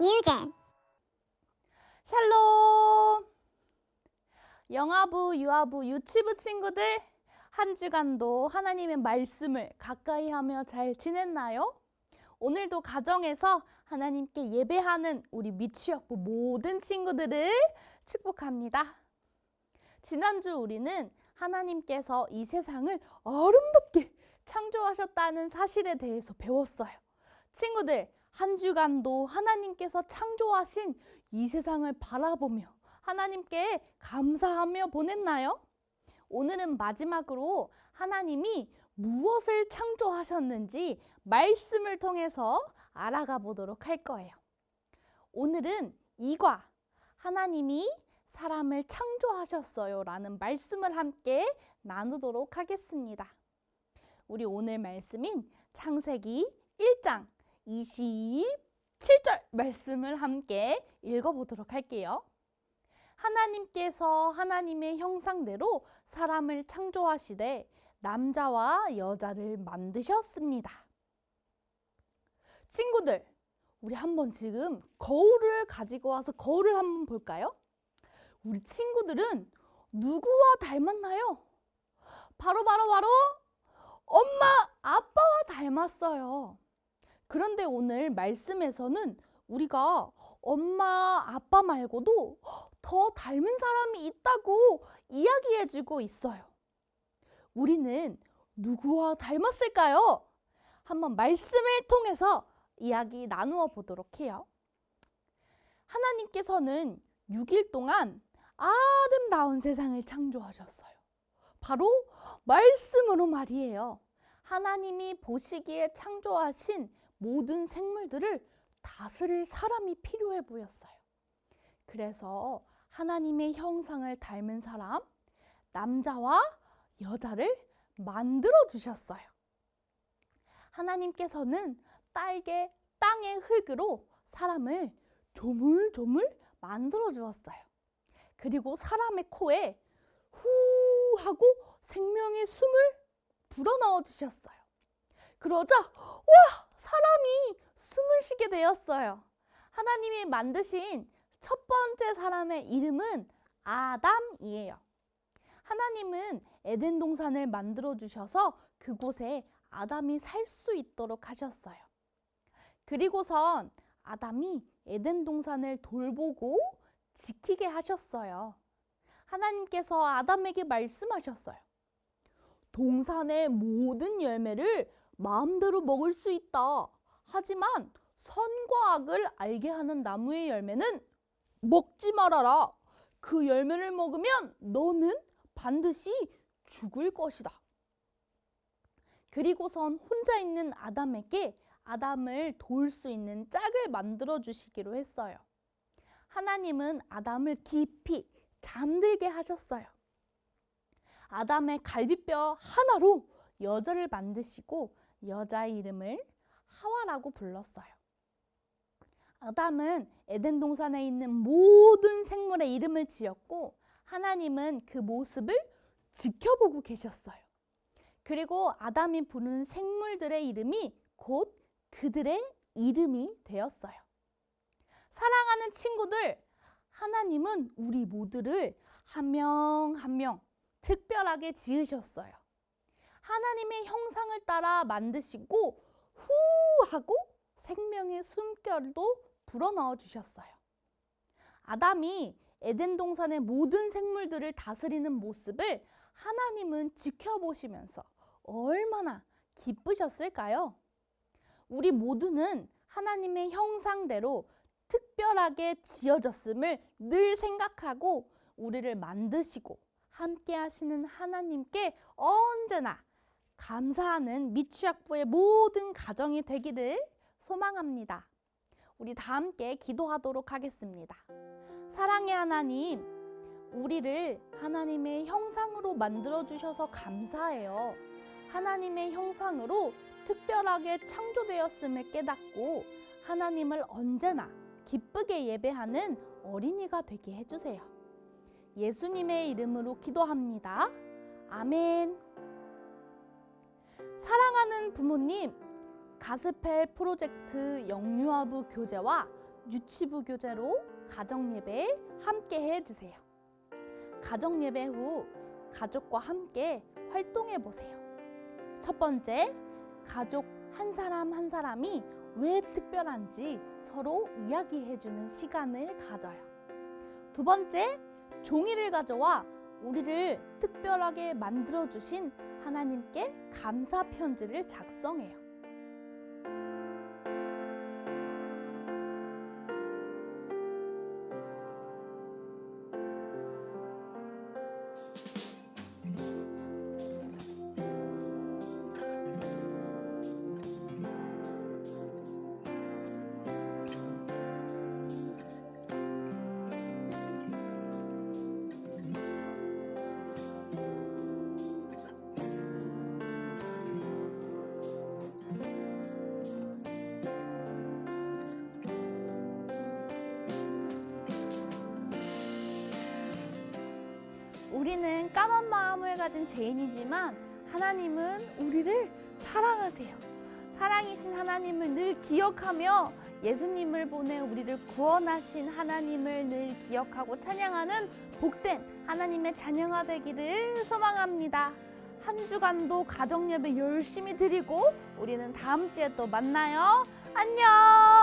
뉴젠 샬롬! 영아부, 유아부, 유치부 친구들 한 주간도 하나님의 말씀을 가까이 하며 잘 지냈나요? 오늘도 가정에서 하나님께 예배하는 우리 미취학부 모든 친구들을 축복합니다. 지난주 우리는 하나님께서 이 세상을 아름답게 창조하셨다는 사실에 대해서 배웠어요. 친구들, 한 주간도 하나님께서 창조하신 이 세상을 바라보며 하나님께 감사하며 보냈나요? 오늘은 마지막으로 하나님이 무엇을 창조하셨는지 말씀을 통해서 알아가 보도록 할 거예요. 오늘은 이과 하나님이 사람을 창조하셨어요 라는 말씀을 함께 나누도록 하겠습니다. 우리 오늘 말씀인 창세기 1장 27절 말씀을 함께 읽어보도록 할게요. 하나님께서 하나님의 형상대로 사람을 창조하시되 남자와 여자를 만드셨습니다. 친구들, 우리 한번 지금 거울을 가지고 와서 거울을 한번 볼까요? 우리 친구들은 누구와 닮았나요? 바로 바로 바로 엄마, 아빠와 닮았어요. 그런데 오늘 말씀에서는 우리가 엄마, 아빠 말고도 더 닮은 사람이 있다고 이야기해 주고 있어요. 우리는 누구와 닮았을까요? 한번 말씀을 통해서 이야기 나누어 보도록 해요. 하나님께서는 6일 동안 아름다운 세상을 창조하셨어요. 바로 말씀으로 말이에요. 하나님이 보시기에 창조하신 모든 생물들을 다스릴 사람이 필요해 보였어요. 그래서 하나님의 형상을 닮은 사람, 남자와 여자를 만들어 주셨어요. 하나님께서는 딸게 땅의 흙으로 사람을 조물조물 만들어 주었어요. 그리고 사람의 코에 후 하고 생명의 숨을 불어넣어 주셨어요. 그러자 와 사람이 숨을 쉬게 되었어요. 하나님이 만드신 첫 번째 사람의 이름은 아담이에요. 하나님은 에덴 동산을 만들어 주셔서 그곳에 아담이 살 수 있도록 하셨어요. 그리고선 아담이 에덴 동산을 돌보고 지키게 하셨어요. 하나님께서 아담에게 말씀하셨어요. 동산의 모든 열매를 마음대로 먹을 수 있다. 하지만 선과 악을 알게 하는 나무의 열매는 먹지 말아라. 그 열매를 먹으면 너는 반드시 죽을 것이다. 그리고선 혼자 있는 아담에게 아담을 도울 수 있는 짝을 만들어 주시기로 했어요. 하나님은 아담을 깊이 잠들게 하셨어요. 아담의 갈비뼈 하나로 여자를 만드시고 여자의 이름을 하와라고 불렀어요. 아담은 에덴 동산에 있는 모든 생물의 이름을 지었고 하나님은 그 모습을 지켜보고 계셨어요. 그리고 아담이 부르는 생물들의 이름이 곧 그들의 이름이 되었어요. 사랑하는 친구들, 하나님은 우리 모두를 한 명 한명 특별하게 지으셨어요. 하나님의 형상을 따라 만드시고 후 하고 생명의 숨결도 불어넣어 주셨어요. 아담이 에덴 동산의 모든 생물들을 다스리는 모습을 하나님은 지켜보시면서 얼마나 기쁘셨을까요? 우리 모두는 하나님의 형상대로 특별하게 지어졌음을 늘 생각하고 우리를 만드시고 함께 하시는 하나님께 언제나 감사하는 미취학부의 모든 가정이 되기를 소망합니다. 우리 다 함께 기도하도록 하겠습니다. 사랑의 하나님, 우리를 하나님의 형상으로 만들어 주셔서 감사해요. 하나님의 형상으로 특별하게 창조되었음을 깨닫고 하나님을 언제나 기쁘게 예배하는 어린이가 되게 해주세요. 예수님의 이름으로 기도합니다. 아멘. 사랑하는 부모님, 가스펠 프로젝트 영유아부 교재와 유치부 교재로 가정 예배에 함께 해 주세요. 가정 예배 후 가족과 함께 활동해 보세요. 첫 번째, 가족 한 사람 한 사람이 왜 특별한지 서로 이야기해 주는 시간을 가져요. 두 번째, 종이를 가져와 우리를 특별하게 만들어 주신 하나님께 감사 편지를 작성해요. 까만 마음을 가진 죄인이지만 하나님은 우리를 사랑하세요. 사랑이신 하나님을 늘 기억하며 예수님을 보내 우리를 구원하신 하나님을 늘 기억하고 찬양하는 복된 하나님의 자녀가 되기를 소망합니다. 한 주간도 가정 예배 열심히 드리고 우리는 다음 주에 또 만나요. 안녕!